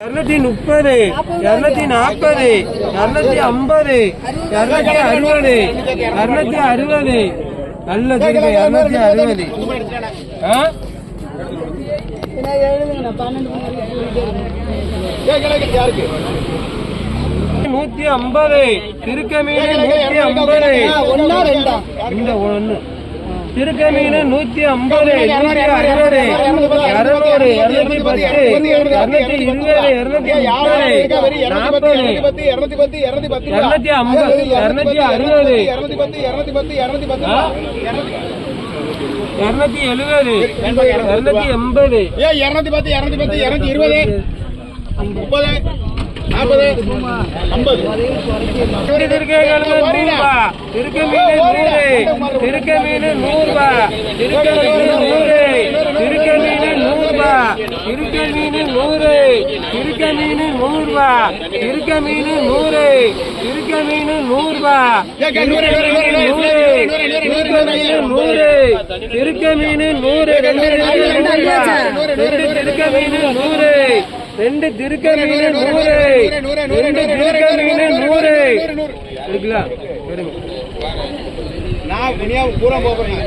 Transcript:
இருநூத்தி முப்பது இருநூத்தி நாற்பது இருநூத்தி ஐம்பது இருநூத்தி அறுபது இருநூத்தி அறுபது. நல்ல திருப்பி இருநூத்தி அறுபது? நூத்தி ஐம்பது திருக்க மீன் நூத்தி ஐம்பது. இந்த ஒண்ணு. திருக்க மீன் நூத்தி ஐம்பது நூத்தி அறுபது. இருநூறு இருநூத்தி பத்து இருநூத்தி இருபது இருநூத்தி ஐம்பது இருநூத்தி அறுபது? இருநூத்தி எழுபது இருநூத்தி எண்பது இருநூத்தி பத்து இருநூத்தி பத்து இருநூத்தி இருபது முப்பது நாற்பது ஐம்பது திருக்க நூறுபா திருக்க மீன் நூறு நூறுபா திருக்க மீன் நூறு திருக்க மீன் திருக்க மீன் நூறு திருக்க மீன் நூறுபா திருக்க மீன் நூறு திருக்க மீன் நூறுபா நூறு திருக்க மீன் நூறு ரெண்டு திருக்க மீன் நூறு ரெண்டு திருக்க மீன் நூறு ரெண்டு திருக்க மீன் நூறு. இருக்குல்ல? நான் துணியா பூரா போறேன்.